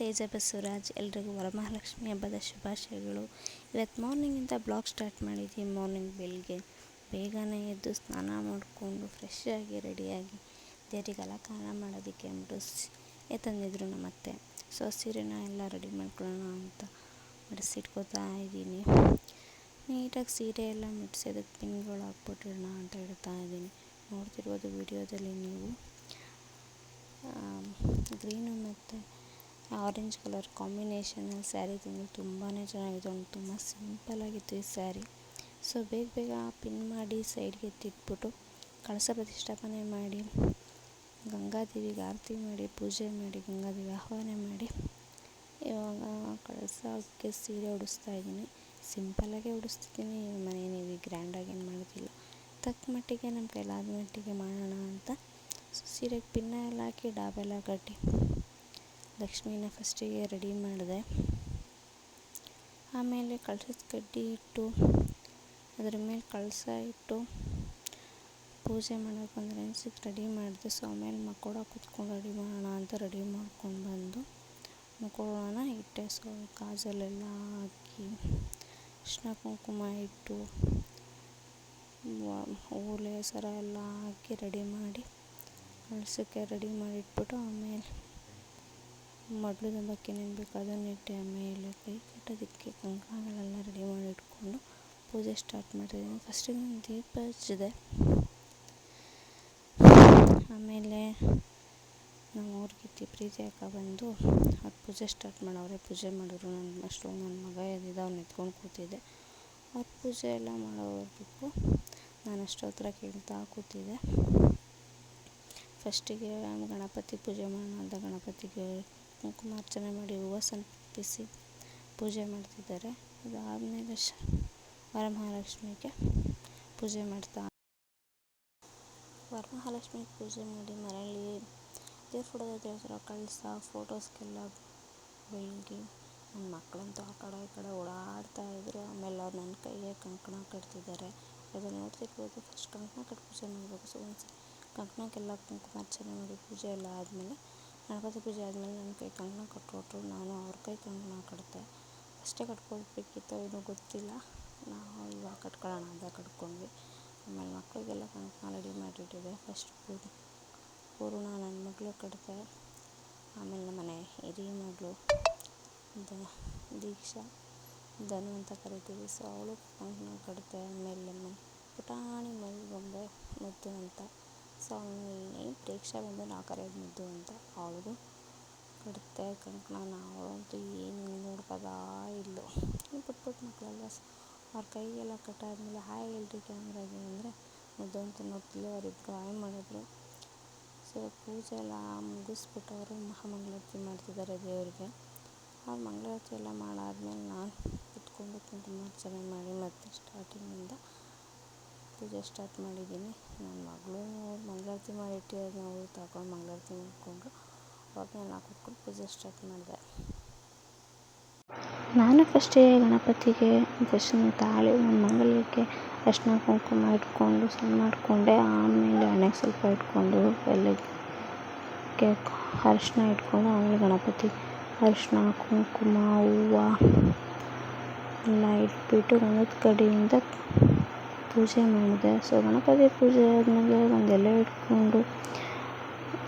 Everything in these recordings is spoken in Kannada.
ತೇಜ ಬಸವರಾಜ್, ಎಲ್ರಿಗೂ ವರಮಹಾಲಕ್ಷ್ಮಿ ಹಬ್ಬದ ಶುಭಾಶಯಗಳು. ಇವತ್ತು ಮಾರ್ನಿಂಗಿಂದ ಬ್ಲಾಗ್ ಸ್ಟಾರ್ಟ್ ಮಾಡಿದ್ದೀವಿ ಮಾರ್ನಿಂಗ್ ಬೆಳಿಗ್ಗೆ. ಬೇಗನೆ ಎದ್ದು ಸ್ನಾನ ಮಾಡಿಕೊಂಡು ಫ್ರೆಶ್ ಆಗಿ ರೆಡಿಯಾಗಿ ದೇವರಿಗೆ ಅಲಂಕಾರ ಮಾಡೋದಕ್ಕೆ ಅಂದ್ಬಿಟ್ಟು ಎತ್ತಂದಿದ್ರು ತಂದಿದ್ರು ನಮ್ಮ ಅತ್ತೆ ಸೊ, ಸೀರೆನ ಎಲ್ಲ ರೆಡಿ ಮಾಡ್ಕೊಳ್ಳೋಣ ಅಂತ ಮಡಿಸಿಟ್ಕೋತಾ ಇದ್ದೀನಿ. ನೀಟಾಗಿ ಸೀರೆ ಎಲ್ಲ ಮುಡಿಸಿ ಅದಕ್ಕೆ ತಿಂಗಳು ಹಾಕ್ಬಿಟ್ಟಿರೋಣ ಅಂತ ಹೇಳ್ತಾ ಇದ್ದೀನಿ. ನೋಡ್ತಿರ್ಬೋದು ವಿಡಿಯೋದಲ್ಲಿ ನೀವು. ಗ್ರೀನು ಮತ್ತು ಆರೆಂಜ್ ಕಲರ್ ಕಾಂಬಿನೇಷನಲ್ಲಿ ಸ್ಯಾರಿ ತಿಂದು ತುಂಬಾ ಚೆನ್ನಾಗಿತ್ತು ಒಂದು ತುಂಬ ಸಿಂಪಲ್ಲಾಗಿತ್ತು ಈ ಸ್ಯಾರಿ. ಸೊ, ಬೇಗ ಬೇಗ ಪಿನ್ ಮಾಡಿ ಸೈಡ್ಗೆ ಎತ್ತಿಟ್ಬಿಟ್ಟು ಕಳಸ ಪ್ರತಿಷ್ಠಾಪನೆ ಮಾಡಿ, ಗಂಗಾದೇವಿಗೆ ಆರತಿ ಮಾಡಿ, ಪೂಜೆ ಮಾಡಿ ಗಂಗಾದೇವಿ ಆಹ್ವಾನ ಮಾಡಿ. ಇವಾಗ ಕಳಸಕ್ಕೆ ಸೀರೆ ಉಡಿಸ್ತಾ ಇದ್ದೀನಿ. ಸಿಂಪಲ್ಲಾಗೆ ಉಡಿಸ್ತಿದ್ದೀನಿ. ಮನೇಲಿ ಗ್ರ್ಯಾಂಡಾಗಿ ಏನು ಮಾಡೋದಿಲ್ಲ. ತಕ್ಕ ಮಟ್ಟಿಗೆ ನಮ್ಮ ಕೈಲಾದ ಮಟ್ಟಿಗೆ ಮಾಡೋಣ ಅಂತ. ಸೊ, ಸೀರೆಗೆ ಪಿನ್ನ ಎಲ್ಲ ಹಾಕಿ ಡಾಬೆಲ್ಲ ಕಟ್ಟಿ. ಲಕ್ಷ್ಮೀನ ಫಸ್ಟಿಗೆ ರೆಡಿ ಮಾಡಿದೆ. ಆಮೇಲೆ ಕಳಸದ ಕಡ್ಡಿ ಇಟ್ಟು, ಅದ್ರ ಮೇಲೆ ಕಳಸ ಇಟ್ಟು ಪೂಜೆ ಮಾಡೋಕೆ ಬಂದರೆ ಅನ್ಸಿಕ್ಕೆ ರೆಡಿ ಮಾಡಿದೆ. ಸೊ ಆಮೇಲೆ ಮಕ್ಕೋಡ ಕುತ್ಕೊಂಡು ರೆಡಿ ಮಾಡೋಣ ಅಂತ ರೆಡಿ ಮಾಡ್ಕೊಂಡು ಬಂದು ಮಕ್ಕೋಳನ ಇಟ್ಟೆ. ಸೊ ಕಾಜಲೆಲ್ಲ ಹಾಕಿ ಕೃಷ್ಣ ಕುಂಕುಮ ಇಟ್ಟು ಓಲೆ ಸರ ಎಲ್ಲ ಹಾಕಿ ರೆಡಿ ಮಾಡಿ ಕಳಸಕ್ಕೆ ರೆಡಿ ಮಾಡಿಟ್ಬಿಟ್ಟು ಆಮೇಲೆ ಮಡ್ಲು ತುಂಬಕ್ಕೆ ಏನೇನು ಬೇಕು ಅದನ್ನು ಇಟ್ಟು ಆಮೇಲೆ ಕೈ ಕಟ್ಟೋದಕ್ಕೆ ಕಂಕಣಗಳೆಲ್ಲ ರೆಡಿ ಮಾಡಿ ಇಟ್ಕೊಂಡು ಪೂಜೆ ಸ್ಟಾರ್ಟ್ ಮಾಡಿದ್ದೀನಿ ಫಸ್ಟಿಗೆ ನಾನು ದೀಪ ಹಚ್ಚಿದೆ. ಆಮೇಲೆ ನಮ್ಮ ಊರಿಗೆ ಪ್ರೀತಿ ಅಕ್ಕ ಬಂದು ಅವ್ರು ಪೂಜೆ ಸ್ಟಾರ್ಟ್ ಮಾಡವ್ರೆ. ಪೂಜೆ ಮಾಡಿದ್ರು ನನ್ನ ಅಷ್ಟೊಂದು ನನ್ನ ಮಗ ಎದ್ದಿದ್ದ, ಅವ್ನು ಎತ್ಕೊಂಡು ಕೂತಿದ್ದೆ. ಅವ್ರ ಪೂಜೆ ಎಲ್ಲ ಮಾಡೋವರೆಗೂ ನಾನು ಅಷ್ಟೊತ್ತರ ಕೇಳ್ತಾ ಕೂತಿದ್ದೆ. ಫಸ್ಟಿಗೆ ಗಣಪತಿ ಪೂಜೆ ಮಾಡೋಣ ಅಂತ ಗಣಪತಿಗೆ ಕುಂಕುಮಾರ್ಚನೆ ಮಾಡಿ ಹೂವು ಸಮರ್ಪಿಸಿ ಪೂಜೆ ಮಾಡ್ತಿದ್ದಾರೆ. ಅದಾದಮೇಲೆ ಶ ವರಮಹಾಲಕ್ಷ್ಮಿಗೆ ಪೂಜೆ ಮಾಡ್ತಾ ವರಮಹಾಲಕ್ಷ್ಮಿಗೆ ಪೂಜೆ ಮಾಡಿ ಮನೆಯಲ್ಲಿ ದೇವ್ರ ಫೋಟೋದ ದೇವರ ಕಳಿಸ ಫೋಟೋಸ್ಗೆಲ್ಲ ಬೆಳಗಿ ನನ್ನ ಮಕ್ಕಳಂತೂ ಆ ಕಡೆ ಈ ಕಡೆ ಓಡಾಡ್ತಾ ಇದ್ರು. ಆಮೇಲೆ ಅವ್ರು ನನ್ನ ಕೈಗೆ ಕಂಕಣ ಕಟ್ತಿದ್ದಾರೆ. ಅದು ನೋಡ್ತಿರ್ಬೋದು. ಫಸ್ಟ್ ಕಂಕಣ ಕಟ್ಟಿ ಪೂಜೆ ಮಾಡಬೇಕು. ಸೊ ಒಂದು ಕಂಕಣಕ್ಕೆಲ್ಲ ಕುಂಕುಮಾರ್ಚನೆ ಮಾಡಿ ಪೂಜೆ ಎಲ್ಲ ಆದಮೇಲೆ ಗಣಪತಿ ಪೂಜೆ ಆದಮೇಲೆ ನನ್ನ ಕೈ ಕಂಕಣ ಕಟ್ಕೊಟ್ರು ನಾನು ಅವ್ರ ಕೈ ಕಂಕಣ ಕಟ್ಟಿದೆ ಅಷ್ಟೇ ಕಟ್ಕೊಳ್ಬೇಕಿತ್ತು ಏನೂ ಗೊತ್ತಿಲ್ಲ. ನಾವು ಇವಾಗ ಕಟ್ಕೊಳ್ಳೋಣ ಅಂತ ಕಟ್ಕೊಂಡ್ವಿ. ಆಮೇಲೆ ಮಕ್ಕಳಿಗೆಲ್ಲ ಕಂಕಣ ರೆಡಿ ಮಾಡಿಟ್ಟಿದ್ದೆ ಫಸ್ಟ್ ಪೂರ್ಣ ಪೂರ್ಣ ನನ್ನ ಮಗಳು ಕಟ್ಟಿದೆ ಆಮೇಲೆ ನಮ್ಮ ಮನೆ ಹಿರಿಯ ಮಗಳು, ದ, ದೀಕ್ಷಾ, ಧನು ಅಂತ ಕರಿತೀವಿ. ಸೊ ಅವಳು ಕಂಕಣ ಕಟ್ಟಿದೆ ಆಮೇಲೆ ನಮ್ಮ ಪುಟಾಣಿ ಮೈ ಗೊಂಬೆ ಮುದ್ದು ಅಂತ. ಸೊ ಅವನಿಗೆ ಪ್ರೇಕ್ಷಾ ಬಂದು ನಾ ಕರೆಯೋದು ಮುದ್ದು ಅಂತ ಅವಳಿಗೂ ಕೊಡುತ್ತೆ ಕಂಕಣ ನಾವಂತೂ ಏನು ನೋಡ್ಕೋತಾ ಇದ್ಲು ಪುಟ್ಟ ಪುಟ್ಟ ಮಕ್ಕಳೆಲ್ಲ ಅವ್ರ ಕೈಗೆಲ್ಲ ಕಟ್ಟಾದ್ಮೇಲೆ ಹಾಯ್ ಹೇಳ್ರಿ ಕ್ಯಾಮ್ರಾಗೆ ಅಂದರೆ ಮುದ್ದು ಅಂತ ನೋಡ್ತಿಲ್ಲ ಅವರಿಬ್ಬರು ಹಾಯ್ ಮಾಡಿದ್ರು. ಸೊ ಪೂಜೆ ಎಲ್ಲ ಮುಗಿಸ್ಬಿಟ್ಟು ಅವರು ಮಹಾಮಂಗಳಾರತಿ ಮಾಡ್ತಿದ್ದಾರೆ ದೇವರಿಗೆ. ಅವ್ರು ಮಂಗಳಾರತಿ ಎಲ್ಲ ಮಾಡಾದ್ಮೇಲೆ ನಾನು ಕುತ್ಕೊಂಡು ಕುಂಕುಮಾರ್ಚನೆ ಮಾಡಿ ಮತ್ತೆ ಸ್ಟಾರ್ಟಿಂಗಿಂದ ಪೂಜೆ ಸ್ಟಾರ್ಟ್ ಮಾಡಿದ್ದೀನಿ. ನನ್ನ ಮಗಳು ಮಂಗಳಾರತಿ ಮಾಡಿಟ್ಟಿರೋದನ್ನ ನಾವು ತಗೊಂಡು ಮಂಗಳಾರತಿ ಮಾಡಿಕೊಂಡ್ರು ಅವಾಗ ನಾನು ಕೂತ್ಕೊಂಡು ಪೂಜೆ ಸ್ಟಾರ್ಟ್ ಮಾಡಿದೆ. ನಾನು ಫಸ್ಟೇ ಗಣಪತಿಗೆ ದರ್ಶನ ತಾಳಿ ನನ್ನ ಮಂಗಳಕ್ಕೆ ಅರ್ಶಿನ ಕುಂಕುಮ ಇಟ್ಕೊಂಡು ಸಣ್ಣ ಮಾಡಿಕೊಂಡೆ. ಆಮೇಲೆ ಹಣೆಗೆ ಸ್ವಲ್ಪ ಇಟ್ಕೊಂಡು ಬೆಲ್ಲಕ್ಕೆ ಅರಿಶಿನ ಇಟ್ಕೊಂಡು ಆಮೇಲೆ ಗಣಪತಿ ಅರಿಶಿನ, ಕುಂಕುಮ, ಹೂವು ಎಲ್ಲ ಇಟ್ಬಿಟ್ಟು ಗಂಧದ ಕಡ್ಡಿಯಿಂದ ಪೂಜೆ ಮಾಡಿದೆ. ಸೊ ಗಣಪತಿ ಪೂಜೆ ಆದಮೇಲೆ ಒಂದು ಎಲೆ ಇಟ್ಕೊಂಡು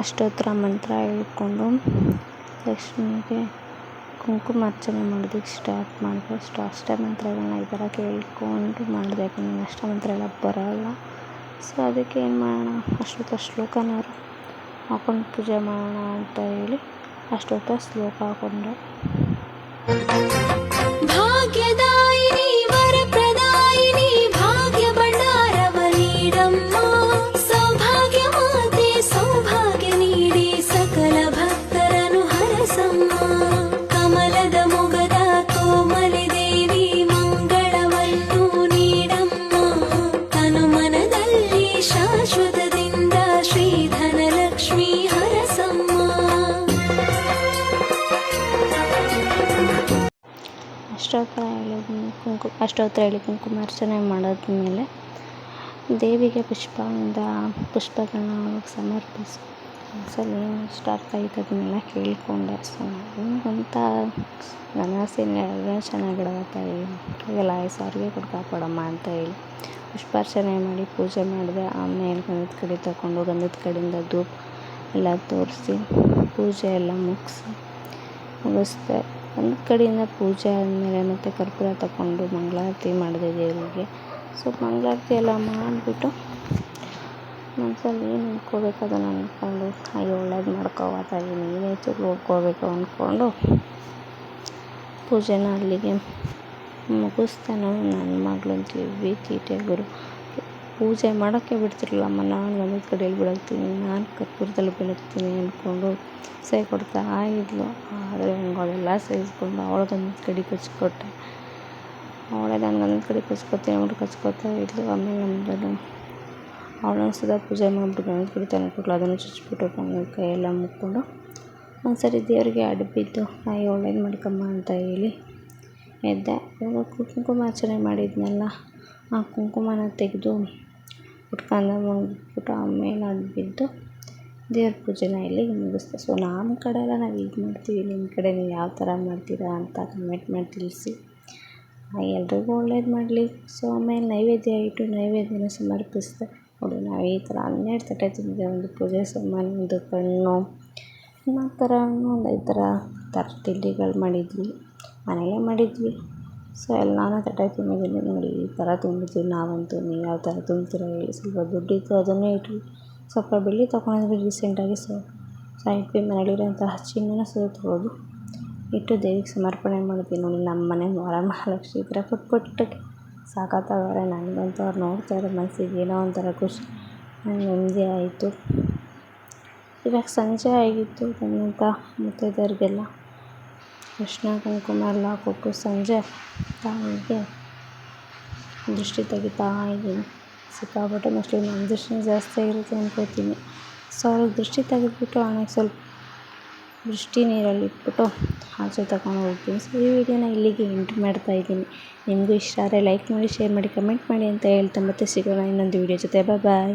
ಅಷ್ಟೋತ್ತರ ಮಂತ್ರ ಹೇಳ್ಕೊಂಡು ಲಕ್ಷ್ಮಿಗೆ ಕುಂಕುಮ ಅರ್ಚನೆ ಮಾಡೋದಕ್ಕೆ ಸ್ಟಾರ್ಟ್ ಮಾಡಿದೆ. ಅಷ್ಟು ಮಂತ್ರಗಳನ್ನ ಈ ಥರ ಕೇಳ್ಕೊಂಡು ಮಾಡಿದೆ. ಯಾಕಂದ್ರೆ ನಂಗೆ ಅಷ್ಟ ಮಂತ್ರ ಎಲ್ಲ ಬರೋಲ್ಲ. ಸೊ ಅದಕ್ಕೆ ಏನು ಮಾಡೋಣ? ಅಷ್ಟೊತ್ತ ಶ್ಲೋಕನಾದ್ರು ಹಾಕೊಂಡು ಪೂಜೆ ಮಾಡೋಣ ಅಂತ ಹೇಳಿ ಅಷ್ಟೊತ್ತ ಶ್ಲೋಕ ಹಾಕೊಂಡೆ. ಭಾಗ್ಯದಾಯಿನಿ ಕುಂಕು ಅಷ್ಟೋತ್ತರ ಹೇಳಿ ಕುಂಕುಮಾರ್ಚನೆ ಮಾಡಾದ್ಮೇಲೆ ದೇವಿಗೆ ಪುಷ್ಪದಿಂದ ಪುಷ್ಪಗಳನ್ನ ಸಮರ್ಪಿಸಿ. ಒಂದ್ಸಲ ಏನು ಇಷ್ಟ ಆಗ್ತಾಯಿತ್ತು ಕೇಳಿಕೊಂಡೆ ಸೊ ನನಗಂತ ನನ್ನ ಆಸೆನ ಎಲ್ಲ ಚೆನ್ನಾಗಿಡವ ತಾಯಿ ಹಾಗೆಲ್ಲ ಆಯಸ್ಸು ಅವ್ರಿಗೆ ಕಾಪಾಡಮ್ಮ ಅಂತ ಹೇಳಿ ಪುಷ್ಪಾರ್ಚನೆ ಮಾಡಿ ಪೂಜೆ ಮಾಡಿದೆ. ಆಮೇಲೆ ಗಂಧದ ಕಡೆ ತಗೊಂಡು ಗಂಧದ ಕಡೆಯಿಂದ ಧೂಪ ಎಲ್ಲ ತೋರಿಸಿ ಪೂಜೆ ಎಲ್ಲ ಮುಗಿಸಿ ಮುಗಿಸ್ದೆ. ಗಂಧದ ಕಡೆಯಿಂದ ಪೂಜೆ ಆದಮೇಲೆ ಮತ್ತು ಕರ್ಪೂರ ತಗೊಂಡು ಮಂಗಳಾರತಿ ಮಾಡಿದೆ ದೇವರಿಗೆ. ಸೊ ಮಂಗಳಾರತಿ ಎಲ್ಲ ಮಾಡಿಬಿಟ್ಟು ಮನ್ಸಲ್ಲಿ ಏನು ಅಂದ್ಕೋಬೇಕು ಅದನ್ನು ಅಂದ್ಕೊಂಡು ಹಾಗೆ ಒಳ್ಳೇದು ಮಾಡ್ಕೋವ ನೀನೇ ಚಲೋ ನೋಡ್ಕೋಬೇಕು ಅಂದ್ಕೊಂಡು ಪೂಜೆನ ಅಲ್ಲಿಗೆ ಮುಗಿಸ್ತಾನೋ ನಾನು ನನ್ನ ಮಗಳಂತೂ ಹೆವಿ ತೀಟೆ ಗುರು ಪೂಜೆ ಮಾಡೋಕ್ಕೆ ಬಿಡ್ತಿರ್ಲಿಲ್ಲಮ್ಮ. ನಾನು ಒಂದೊಂದು ಕಡೆಯಲ್ಲಿ ಬೆಳಗ್ತೀನಿ, ನಾನು ಕರ್ಪೂರದಲ್ಲಿ ಬೆಳಗ್ತೀನಿ ಅಂದ್ಕೊಂಡು ಸಹಿ ಕೊಡ್ತಾ ಇದ್ಲು. ಆದರೆ ನಂಗೆ ಅವಳೆಲ್ಲ ಸಹಿಸ್ಕೊಂಡು ಅವಳು ಗಂಧದ ಕಡೆ ಕಚ್ಕೊಟ್ಟೆ. ಅವಳೇ ನಾನು ಒಂದೊಂದು ಕಡೆ ಕಚ್ಕೊತೀನಿ ಅಂದ್ಬಿಟ್ಟು ಕಚ್ಕೊತಾ ಇದ್ಲು. ಆಮೇಲೆ ನಮ್ಮದು ಅವಳು ಸದಾ ಪೂಜೆ ಮಾಡಿಬಿಟ್ಟು ಒಂದೊಂದು ಕಡೆ ತಂದು ಕೊಟ್ಲು ಅದನ್ನು ಚುಚ್ಚಿಬಿಟ್ಟು ಗಂಧದ ಕೈಯೆಲ್ಲ ಮುಕ್ಕೊಂಡು ಒಂದು ಸರಿ ದೇವರಿಗೆ ಅಡ್ಡ ಆಯ್ ಒಳ್ಳೇದು ಮಾಡ್ಕಮ್ಮ ಅಂತ ಹೇಳಿ ಎದ್ದೆ. ಇವಾಗ ಕುಂಕುಮಾರ್ಚನೆ ಮಾಡಿದ್ನಲ್ಲ, ಆ ಕುಂಕುಮನ ತೆಗೆದು ಉಟ್ಕಂದ ಮುಗಿದ್ಬಿಟ್ಟು ಆಮೇಲೆ ಅಲ್ಲಿ ಬಿದ್ದು ದೇವ್ರ ಪೂಜೆನ ಇಲ್ಲಿ ಮುಗಿಸ್ದೆ. ಸೊ ನಮ್ಮ ಕಡೆ ಎಲ್ಲ ನಾವು ಹೀಗೆ ಮಾಡ್ತೀವಿ. ನಿಮ್ಮ ಕಡೆ ನೀವು ಯಾವ ಥರ ಮಾಡ್ತೀರಾ ಅಂತ ಕಮೆಂಟ್ ಮಾಡಿ ತಿಳಿಸಿ. ಎಲ್ರಿಗೂ ಒಳ್ಳೇದು ಮಾಡಲಿ. ಸೊ ಆಮೇಲೆ ನೈವೇದ್ಯ ಇಟ್ಟು ನೈವೇದ್ಯನ ಸಮರ್ಪಿಸಿದೆ. ನೋಡಿ, ನಾವು ಈ ಥರ ಹನ್ನೆರಡು ತಟ್ಟೆ ತಿಂದರೆ ಒಂದು ಪೂಜೆ ಸಾಮಾನು, ಒಂದು ಕಣ್ಣು ನಾಲ್ಕು ಥರ ಒಂದು ಐದು ಥರ ಥರ ತಿಂಡಿಗಳು ಮಾಡಿದ್ವಿ. ಮನೆಯಲ್ಲೇ ಮಾಡಿದ್ವಿ. ಸೊ ಎಲ್ಲಾನು ತಟ್ಟೆಗೆ ತುಂಬಿದ್ದೀನಿ ನೋಡಿ, ಈ ಥರ ತುಂಬಿದ್ವಿ ನಾವಂತೂ ನೀವು ಯಾವ ಥರ ತುಂಬ್ತೀರ ಹೇಳಿ. ಸ್ವಲ್ಪ ದುಡ್ಡಿತ್ತು ಅದನ್ನೇ ಇಟ್ವಿ. ಸ್ವಲ್ಪ ಬೆಳ್ಳಿ ತೊಗೊಂಡಿದ್ವಿ ರೀಸೆಂಟಾಗಿ ಸೊ ಸೈಡ್ ಇಟ್ವಿ ಮನೇಲಿರೋಂತಹ ಚಿನ್ನನ ಸೋತ್ಬೋದು. ಇಟ್ಟು ದೇವಿಗೆ ಸಮರ್ಪಣೆ ಮಾಡಿದ್ವಿ ನೋಡಿ, ನಮ್ಮ ಮನೆ ವರಮಹಾಲಕ್ಷ್ಮಿ ಥರ ಪುಟ್ ಪುಟ್ಟಕ್ಕೆ ಸಾಕತ್ತಾಗವ್ರೆ ನನಗಂತೂ ಅವ್ರು ನೋಡ್ತಾರೆ ಮನಸ್ಸಿಗೆ ಏನೋ ಒಂಥರ ಖುಷಿ. ನೆಮ್ಮದಿ ಆಯಿತು. ಇವಾಗ ಸಂಜೆ ಆಗಿತ್ತು. ಬಂದಂಥ ಮುತ್ತೈದೆಯರಿಗೆಲ್ಲ ಅರಿಶಿನ ಕುಂಕುಮ ಎಲ್ಲ ಕೊಟ್ಟು ಸಂಜೆ ತಾಯಿಗೆ ದೃಷ್ಟಿ ತೆಗಿತಾ ಇದ್ದೀನಿ ಸಿಕ್ಕಾಪಟ್ಟೆ ಮೋಸ್ಟ್ಲಿ ನಮ್ಮ ದೃಷ್ಟಿನೇ ಜಾಸ್ತಿ ಆಗಿರುತ್ತೆ ಅಂದ್ಕೋತೀನಿ ಸೊ ಅವ್ರಿಗೆ ದೃಷ್ಟಿ ತೆಗೆದ್ಬಿಟ್ಟು ಆಮೇಲೆ ಸ್ವಲ್ಪ ದೃಷ್ಟಿ ನೀರಲ್ಲಿ ಇಟ್ಬಿಟ್ಟು ಆಚೆ ತಗೊಂಡು ಹೋಗ್ತೀನಿ. ಸೊ ಈ ವಿಡಿಯೋನ ಇಲ್ಲಿಗೆ ಎಂಡ್ ಮಾಡ್ತಾ ಇದ್ದೀನಿ. ನಿಮಗೂ ಇಷ್ಟ ಆದರೆ ಲೈಕ್ ಮಾಡಿ, ಶೇರ್ ಮಾಡಿ, ಕಮೆಂಟ್ ಮಾಡಿ ಅಂತ ಹೇಳ್ತಾ ಮತ್ತೆ ಸಿಗೋಣ ಇನ್ನೊಂದು ವಿಡಿಯೋ ಜೊತೆ. ಬಾಯ್